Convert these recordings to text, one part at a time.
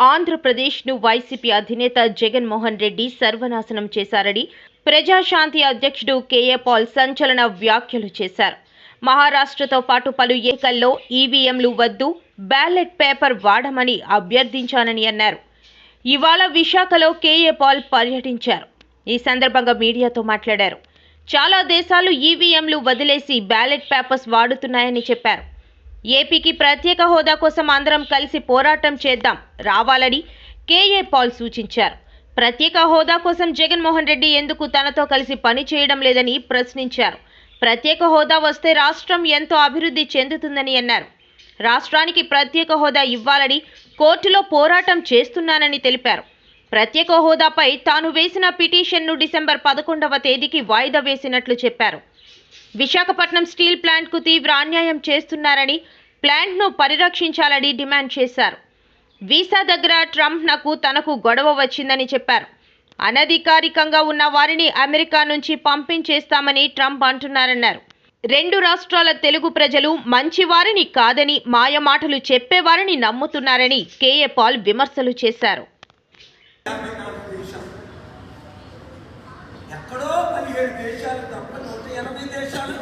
ఆంధ్రప్రదేశ్ను వైసీపీ అధినేత జగన్మోహన్ రెడ్డి సర్వనాశనం చేశారని ప్రజాశాంతి అధ్యక్షుడు కేఏ పాల్ సంచలన వ్యాఖ్యలు చేశారు. మహారాష్ట్రతో పాటు పలు ఎన్నికల్లో ఈవీఎంలు వద్దు బ్యాలెట్ పేపర్ వాడమని అభ్యర్థించానని అన్నారు. ఇవాళ విశాఖలో కేఏ పాల్ పర్యటించారు. ఈ సందర్భంగా మీడియాతో మాట్లాడారు. చాలా దేశాలు ఈవీఎంలు వదిలేసి బ్యాలెట్ పేపర్స్ వాడుతున్నాయని చెప్పారు. ఏపీకి ప్రత్యేక హోదా కోసం అందరం కలిసి పోరాటం చేద్దాం రావాలని కేఏ పాల్ సూచించారు. ప్రత్యేక హోదా కోసం జగన్మోహన్ రెడ్డి ఎందుకు తనతో కలిసి పని చేయడం లేదని ప్రశ్నించారు. ప్రత్యేక హోదా వస్తే రాష్ట్రం ఎంతో అభివృద్ధి చెందుతుందని అన్నారు. రాష్ట్రానికి ప్రత్యేక హోదా ఇవ్వాలని కోర్టులో పోరాటం చేస్తున్నానని తెలిపారు. ప్రత్యేక హోదాపై తాను వేసిన పిటిషన్ను డిసెంబర్ పదకొండవ తేదీకి వాయిదా వేసినట్లు చెప్పారు. విశాఖపట్నం స్టీల్ ప్లాంట్కు తీవ్ర అన్యాయం చేస్తున్నారని ప్లాంట్ను పరిరక్షించాలని డిమాండ్ చేశారు. వీసా దగ్గర ట్రంప్ నాకు తనకు గొడవ వచ్చిందని చెప్పారు. అనధికారికంగా ఉన్న వారిని అమెరికా నుంచి పంపించేస్తామని ట్రంప్ అంటున్నారన్నారు. రెండు రాష్ట్రాల తెలుగు ప్రజలు మంచివారిని కాదని మాయమాటలు చెప్పేవారిని నమ్ముతున్నారని కేఏ పాల్ విమర్శలు చేశారు. ఎక్కడో పదిహేడు దేశాలు తప్ప నూట ఎనభై దేశాలు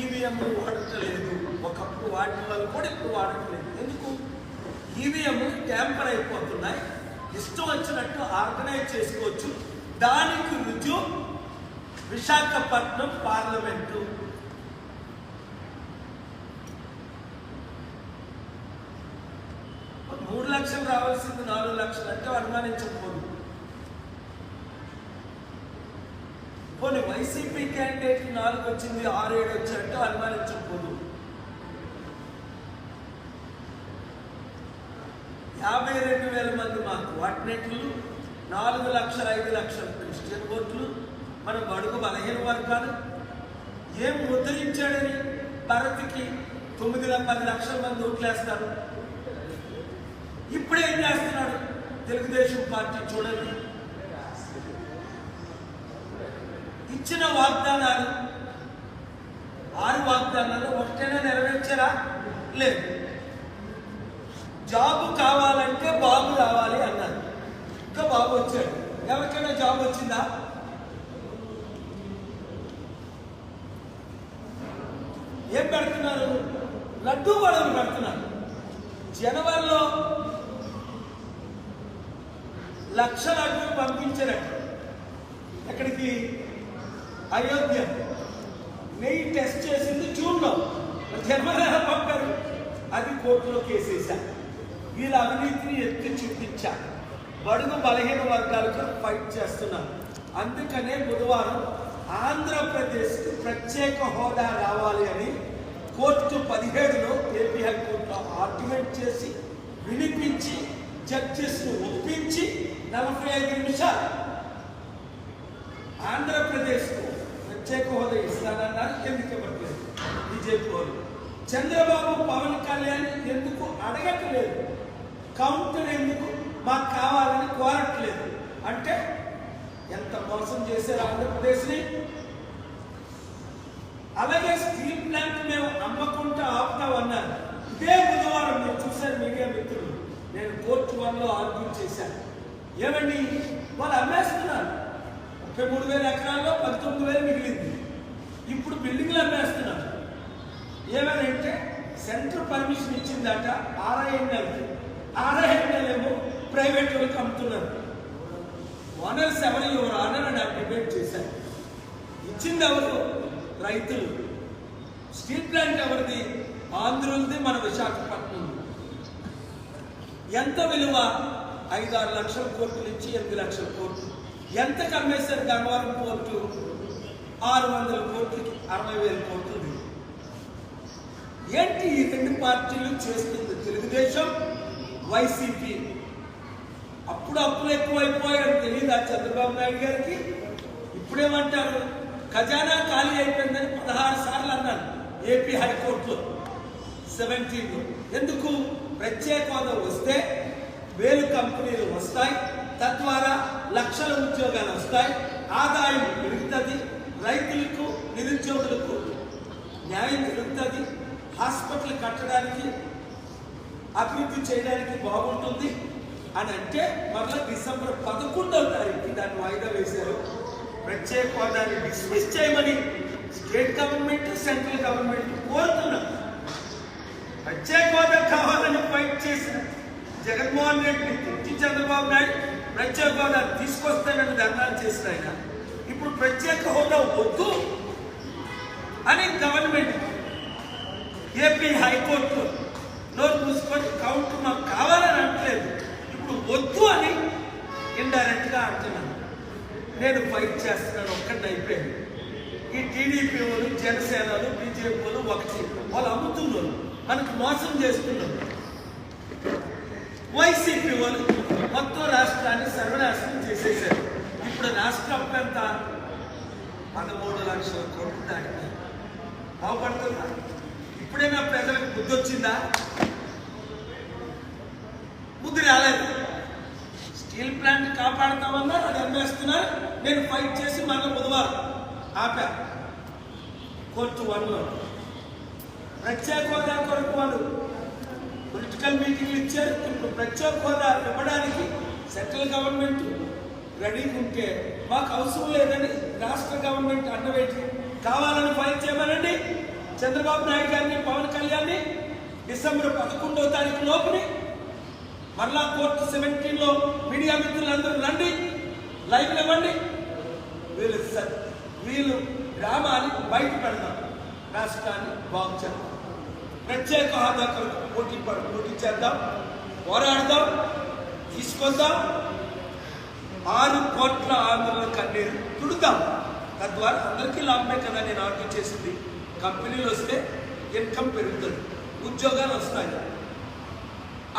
ఈవీఎంలు వాడట్లేదు. ఒకప్పుడు వాడిన వల్ల కూడా ఇప్పుడు వాడట్లేదు. ఎందుకు? ఈవీఎంలు ట్యాంపర్ అయిపోతున్నాయి. ఇష్టం వచ్చినట్టు ఆర్గనైజ్ చేసుకోవచ్చు. దానికి రుజువు విశాఖపట్నం పార్లమెంటు. మూడు లక్షలు రావాల్సింది నాలుగు లక్షలు అంటే అనుమానించకపోదు. కొన్ని వైసీపీ క్యాండిడేట్ నాలుగు వచ్చింది ఆరు ఏడు వచ్చారంటే అనుమానించకపోదు యాభై రెండు వేల మంది మాకు వాటినెట్లు నాలుగు లక్షల ఐదు లక్షల క్రిస్టియన్ ఓట్లు మన బడుగు బలహీన వర్గాలు. ఏం ముద్రించాడని భారత్కి తొమ్మిది పది లక్షల మంది ఓట్లేస్తారు. ఇప్పుడు ఏం చేస్తున్నాడు? తెలుగుదేశం పార్టీ చూడండి. ఇచ్చిన వాగ్దానాలు ఆరు వాగ్దానాలు ఒకటైనా నెరవేర్చారా? లేదు. జాబ్ కావాలంటే బాబు రావాలి అన్నారు ఇంకా బాబు వచ్చాడు ఎవరికైనా జాబ్ వచ్చిందా? ఏం పెడుతున్నారు? లడ్డూ గొడవలు పెడుతున్నారు. జనవరిలో లక్ష లడ్డూలు పంపించారట. ఎక్కడికి? అయోధ్య. నెయ్యి టెస్ట్ చేసింది జూన్లో. జనవరి పంపారు. అది కోర్టులో కేసేసా వీళ్ళ అవినీతిని ఎత్తి చూపించా. బడుగు బలహీన వర్గాలతో ఫైట్ చేస్తున్నారు. అందుకనే బుధవారం ఆంధ్రప్రదేశ్కు ప్రత్యేక హోదా రావాలి అని కోర్టు పదిహేడులో ఏపీ హైకోర్టులో ఆర్గ్యుమెంట్ చేసి వినిపించి జడ్జెస్ను ఒప్పించి నలభై ఐదు నిమిషాలు ఆంధ్రప్రదేశ్కు ప్రత్యేక హోదా ఇస్తానన్నారు ఎందుకు ఇవ్వట్లేదు? బీజేపీ వాళ్ళు. చంద్రబాబు పవన్ కళ్యాణ్ ఎందుకు అడగట్లేదు? కౌంటర్ ఎందుకు? మాకు కావాలని కోరట్లేదు. అంటే ఎంత మోసం చేశారు ఆంధ్రప్రదేశ్ని? అలాగే స్టీల్ ప్లాంట్ మేము అమ్మకుంటా ఆపుతామన్నారు ఇదే బుధవారం మీరు చూశారు మీడియా మిత్రులు. నేను కోర్టు వన్లో ఆర్గ్యూ చేశాను. ఏమండి? వాళ్ళు అమ్మేస్తున్నారు. ముప్పై మూడు వేల ఎకరాల్లో పంతొమ్మిది వేలు మిగిలింది. ఇప్పుడు బిల్డింగ్లు అమ్మేస్తున్నారు. అంటే సెంటర్ పర్మిషన్ ఇచ్చిందట ఆర్ఐఎన్ఎల్ ఆర్ఐఎన్ఎల్ ఏమో ప్రైవేట్ వాళ్ళకి అమ్ముతున్నారు ఓనర్స్ ఎవరు ఎవరు ఆనర్ అని డిబేట్ చేశారు. ఇచ్చింది ఎవరు? రైతులు. స్టీల్ ప్లాంట్ ఎవరిది? ఆంధ్రులది మన విశాఖపట్నం. ఎంత విలువ? ఐదారు లక్షల కోట్ల నుంచి ఎనిమిది లక్షల కోట్లు. ఎంత కమ్మేశారు గంగవరం పోర్టు? ఆరు వందల కోట్లకి అరవై వేల కోట్లు ఏంటి ఈ రెండు పార్టీలు చేస్తుంది తెలుగుదేశం వైసీపీ? అప్పుడు అప్పులు ఎక్కువైపోయాయని తెలియదా చంద్రబాబు నాయుడు గారికి? ఇప్పుడేమంటారు? ఖజానా ఖాళీ అయిపోయిందని పదహారు సార్లు అన్నారు ఏపీ హైకోర్టులో సెవెంటీన్ ఎందుకు? ప్రత్యేక హోదా వస్తే వేలు కంపెనీలు వస్తాయి తద్వారా లక్షల ఉద్యోగాలు వస్తాయి ఆదాయం పెరుగుతుంది రైతులకు నిరుద్యోగులకు న్యాయం జరుగుతుంది హాస్పిటల్ కట్టడానికి అభివృద్ధి చేయడానికి బాగుంటుంది అని అంటే మరలా డిసెంబర్ పదకొండవ తారీఖు దాన్ని వాయిదా వేశారు. ప్రత్యేక హోదాన్ని డిస్మిస్ చేయమని స్టేట్ గవర్నమెంట్ సెంట్రల్ గవర్నమెంట్ కోరుతున్నారు. ప్రత్యేక హోదా కావాలని ఫైట్ చేసిన జగన్మోహన్ రెడ్డి తిట్టి చంద్రబాబు నాయుడు ప్రత్యేక హోదా తీసుకొస్తానని ధర్నాలు చేసిన ఆయన. ఇప్పుడు ప్రత్యేక హోదా వద్దు. ఈ టీడీపీ వాళ్ళు జనసేనలు బీజేపీ వాళ్ళు ఒకటి. వాళ్ళు అమ్ముతున్నారు. మనకు మోసం చేస్తున్నారు. వైసీపీ వాళ్ళు మొత్తం రాష్ట్రాన్ని సర్వనాశనం చేసేసారు ఇప్పుడు రాష్ట్రం ఎంత పదమూడు లక్షల కోట్లు దాటింది. బాగుపడుతుందా? ఇప్పుడైనా ప్రజలకు బుద్ధి వచ్చిందా? బుద్ధి రాలేదు. స్టీల్ ప్లాంట్ కాపాడుతామన్నారు అది అమ్మేస్తున్నారు. నేను ఫైట్ చేసి మన బుధవారం ఆపా. కోర్టు వన్లో ప్రత్యేక హోదా కొరకు వాళ్ళు. పొలిటికల్ మీటింగ్లు ఇచ్చారు. ఇప్పుడు ప్రత్యేక హోదా ఇవ్వడానికి సెంట్రల్ గవర్నమెంట్ రెడీగా ఉంటే మాకు అవసరం లేదని రాష్ట్ర గవర్నమెంట్ అన్నవేటి కావాలని ఫైల్ చేయమనండి. చంద్రబాబు నాయుడు గారిని పవన్ కళ్యాణ్ని డిసెంబర్ పదకొండవ తారీఖు లోపుని మరలా కోర్టు సెవెంటీన్లో మీడియా మిత్రులందరూ రండి. లైవ్ ఇవ్వండి. వీళ్ళు స- వీళ్ళు గ్రామాన్ని బయట పెడదాం రాష్ట్రాన్ని బాగు చేద్దాం ప్రత్యేక హోదా కొరకు పోటీ పడ పోటీ చేద్దాం పోరాడదాం తీసుకొద్దాం. ఆరు కోట్ల ఆంధ్రుల కన్నీరు తుడుతాం తద్వారా అందరికీ లాభమే కదా నేను ఆర్డర్ చేసింది. కంపెనీలు వస్తే ఇన్కమ్ పెరుగుతుంది ఉద్యోగాలు వస్తాయి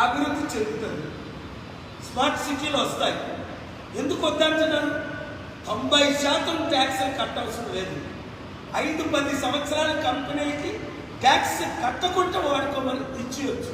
అభివృద్ధి చెందుతుంది. స్మార్ట్ సిటీలు వస్తాయి. ఎందుకు వద్దంటున్నాను తొంభై శాతం ట్యాక్స్ కట్టవలసిన లేదు. ఐదు పది సంవత్సరాల కంపెనీకి ట్యాక్స్ కట్టకుండా వాడుకోమని ఇచ్చేయచ్చు